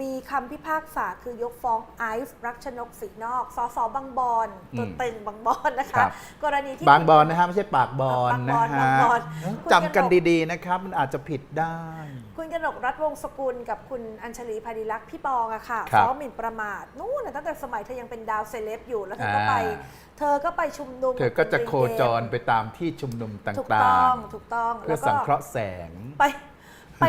มีคำพิพากษาคือยกฟ้องไอซ์รักชนกศรีนอกสสบางบอนตัวอืมตึงบางบอนนะครัคะบกรณีที่บางบอนนะฮะไม่ใช่ปากบอนบางนะบอนฮะบางบอนจำกันดีๆนะครับ มันอาจจะผิดได้ คุณกนกรัฐวงศ์สกุลกับคุณอัญชลีพาดิลักษณ์พี่ปองอะค่ะครับฟ้องหมิ่นประมาทนู่นนะตั้งแต่สมัยเธอยังเป็นดาวเซเลบอยู่แล้วเธอก็ไปอ่าเธอก็ไปชุมนุม เธอก็จะบโคจรไปตามที่ชุมนุมตถูก่าต้องงถูกต้องๆเพื่อแล้วก็สังเคราะห์แสงไป ไป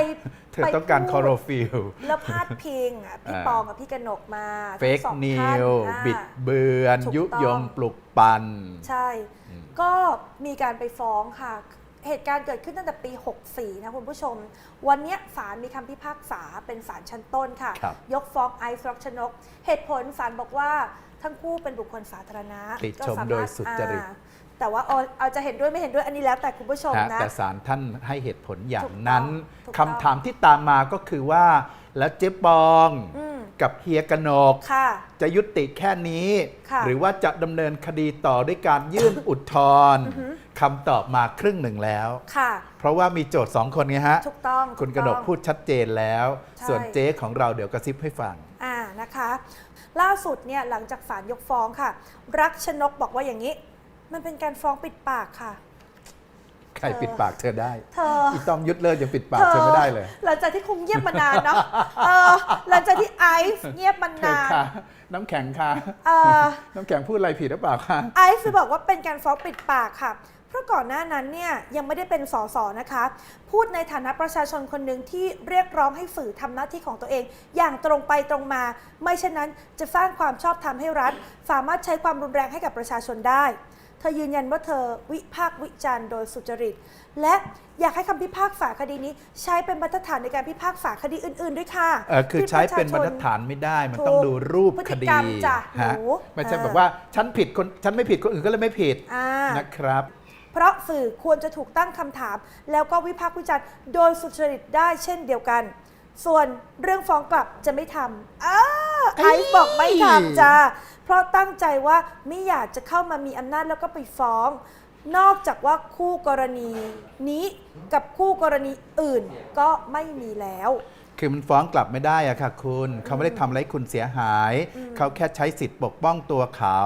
เธอไปต้องการพูดคลอโรฟิลแล้วพาดพิงอะพี่อ่าปองกับพี่กนกมาเฟกทั้งสองนิท่านวอ่าบิดเบือนถูกยุต้องยงปลุกปั่นใช่อืมก็มีการไปฟ้องค่ะ เหตุการณ์เกิดขึ้นตั้งแต่ปี 64 นะคุณผู้ชม วันเนี้ยศาลมีคำพิพากษาเป็นศาลชั้นต้นค่ะครับยกฟ้องไอซ์รักชนก เหตุผลศาลบอกว่าทั้งคู่เป็นบุคคลสาธารณะติชมก็สาารถโดยสุจริตอ่า แต่ว่าเอาเอาจะเห็นด้วยไม่เห็นด้วยอันนี้แล้วแต่คุณผู้ชมฮะนะ แต่ศาลท่านให้เหตุผลอย่าถูงกต้องนั้นถูกต้อง คำถามที่ตามมาก็คือว่า แล้วเจ๊ปองอืมกับเฮียกนก ค่ะ จะยุติแค่นี้ ค่ะหรือว่าจะดำเนินคดีต่อด้วยการยื่น อุทธรณ์คำตอบมาครึ่งหนึ่งแล้ว ค่ะ เพราะว่ามีโจทย์สองคนไงฮะ ถูกต้องคุณถูกนกต้อง พูดชัดเจนแล้ว ใช่ ส่วนเจ๊ของเราเดี๋ยวกระซิบให้ฟัง อ่านะคะ ล่าสุดเนี่ยหลังจากศาลยกฟ้องค่ะ รักชนกบอกว่าอย่างนี้ มันเป็นการฟ้องปิดปากค่ะ ใครปิดปากเธอได้เธออีต้อมยุทธเลิศยังปิดปากเธอไม่ได้เลย หลังจากที่คุมเงียบมานานเนาะเออหลังจากที่ไอซ์เงียบมาเธอนาน ค่ะ น้ำแข็งค่ะ เออน้ำแข็งพูดอะไรผิดหรือเปล่าคะไอซ์บอกว่าเป็นการฟ้องปิดปากค่ะ เพราะก่อนหน้านั้นเนี่ยยังไม่ได้เป็นสสนะคะ พูดในฐานะประชาชนคนหนึ่งที่เรียกร้องให้สื่อทำหน้าที่ของตัวเอง อย่างตรงไปตรงมา ไม่เช่นนั้นจะสร้างความชอบธรรมให้รัฐ สามารถใช้ความรุนแรงให้กับประชาชนได้ เธอยืนยันว่าเธอวิพากษ์วิจารณ์โดยสุจริต และอยากให้คำพิพากษาคดีนี้ใช้เป็นมาตรฐานในการพิพากษาคดีอื่น ๆ ด้วยค่ะเออคือที่ใช้เป็นระชมาชตรฐานไม่ได้ มันถูกต้องดูรูปพฤคติดีกรรมจ้ะฮะหนูไม่ใช่เออแบบว่าฉันผิดคนฉันไม่ผิดคนอื่นก็เลยไม่ผิดอ่านะครับเพราะสื่อควรจะถูกตั้งคำถาม แล้วก็วิพากษ์วิจารณ์โดยสุจริตได้เช่นเดียวกัน ส่วนเรื่องฟ้องกลับจะไม่ทำอ้าไอซ์บอกไม่ทำจ้าเพ ราะตั้งใจว่าไม่อยากจะเข้ามามีอำนาจแล้วก็ไปฟ้อง นอกจากว่าคู่กรณีนี้กับคู่กรณีอื่นก็ไม่มีแล้ว คือมันฟ้องกลับไม่ได้อะค่ะคุณ เขาไม่ได้ทำอะไรให้คุณเสียหาย เขาแค่ใช้สิทธิ์ปกป้องตัวเขา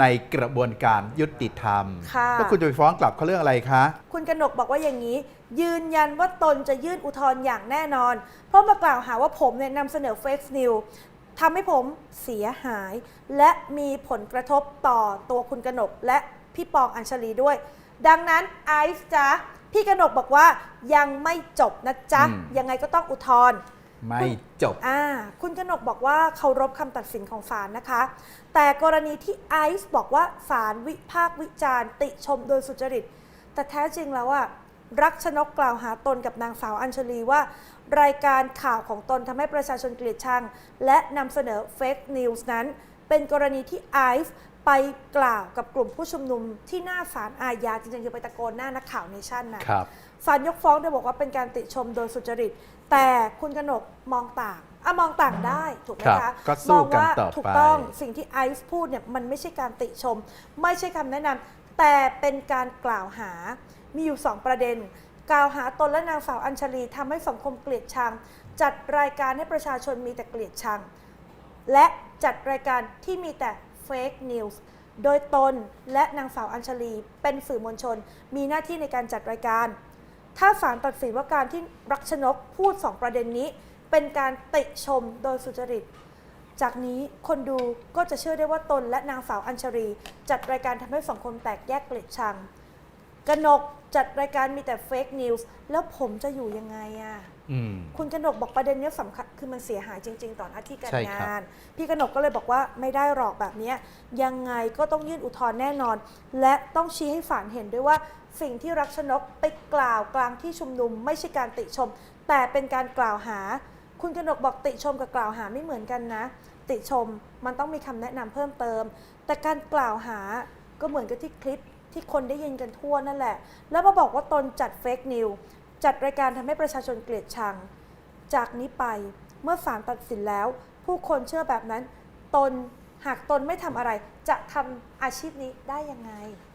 ในกระบวนการยุติธรรม ค่ะ แล้วคุณจะไปฟ้องกลับเขาเรื่องอะไรคะ คุณกนกบอกว่าอย่างนี้ ยืนยันว่าตนจะยื่นอุทธรณ์อย่างแน่นอน เพราะมากล่าวหาว่าผมเนี่ยนำเสนอเฟกซ์นิว ทำให้ผมเสียหาย และมีผลกระทบต่อตัวคุณกนกและพี่ปองอัญชลีด้วย ดังนั้นไอซ์จ๊ะพี่กนกบอกว่ายังไม่จบนะจ๊ะ อืม ยังไงก็ต้องอุทธรณ์ ไม่จบ อ่าคุณกนกบอกว่าเคารพคำตัดสินของศาลนะคะ แต่กรณีที่ไอซ์บอกว่าศาลวิพากษ์วิจารณ์ ติชมโดยสุจริต แต่แท้จริงแล้วอะ รักชนกกล่าวหาตนกับนางสาวอัญชลีว่า รายการข่าวของตนทำให้ประชาชนเกลียดชัง และนำเสนอเฟกนิวส์นั้น เป็นกรณีที่ไอซ์ไปกล่าวกับกลุ่มผู้ชุมนุมที่หน้าศาลอาญาจริงๆคือไปตะโกนหน้านักข่าวเนชั่นนะครับศาลยกฟ้องโดยบอกว่าเป็นการติชมโดยสุจริต แต่คุณกนกมองต่างอะมองต่างได้ถูกไหมครัคะบก็สู้มองว่ากันต่อไปถูกต้องสิ่งที่ไอซ์พูดเนี่ยมันไม่ใช่การติชม ไม่ใช่คำแนะนำแต่เป็นการกล่าวหา มีอยู่ 2 ประเด็น กล่าวหาตนและนางสาวอัญชลีทำให้สังคมเกลียดชัง จัดรายการให้ประชาชนมีแต่เกลียดชัง และจัดรายการที่มีแต่เฟกนิวส์โดยตนและนางสาวอัญชลี เป็นสื่อมวลชน มีหน้าที่ในการจัดรายการ ถ้าศาลตัดสินว่าการที่รักชนกพูด 2 ประเด็นนี้ เป็นการติชมโดยสุจริต จากนี้คนดูก็จะเชื่อได้ว่าตนและนางสาวอัญชลีจัดรายการทำให้สังคมแตกแยกเกลียดชัง กนกจัดรายการมีแต่เฟกนิวส์แล้วผมจะอยู่ยังไงอะอืม คุณกนกบอกประเด็นเนี้ยสำคัญคือมันเสียหายจริง ๆ ต่อหน้าที่การใช่ครับ งาน พี่กนกก็เลยบอกว่าไม่ได้หรอกแบบเนี้ยยังไงก็ต้องยื่นอุทธรณ์แน่นอน และต้องชี้ให้ศาลเห็นด้วยว่าสิ่งที่รักชนกไปกล่าวกลางที่ชุมนุม ไม่ใช่การติชม แต่เป็นการกล่าวหา คุณกนกบอกติชมกับกล่าวหาไม่เหมือนกันนะ ติชมมันต้องมีคำแนะนำเพิ่มเติม แต่การกล่าวหาก็เหมือนกับที่คลิป ที่คนได้ยินกันทั่วนั่นแหละ แล้วมาบอกว่าตนจัดเฟกนิวจัดรายการทำให้ประชาชนเกลียดชัง จากนี้ไปเมื่อศาลตัดสินแล้ว ผู้คนเชื่อแบบนั้น ตนหากตนไม่ทำอะไร จะทำอาชีพนี้ได้ยังไง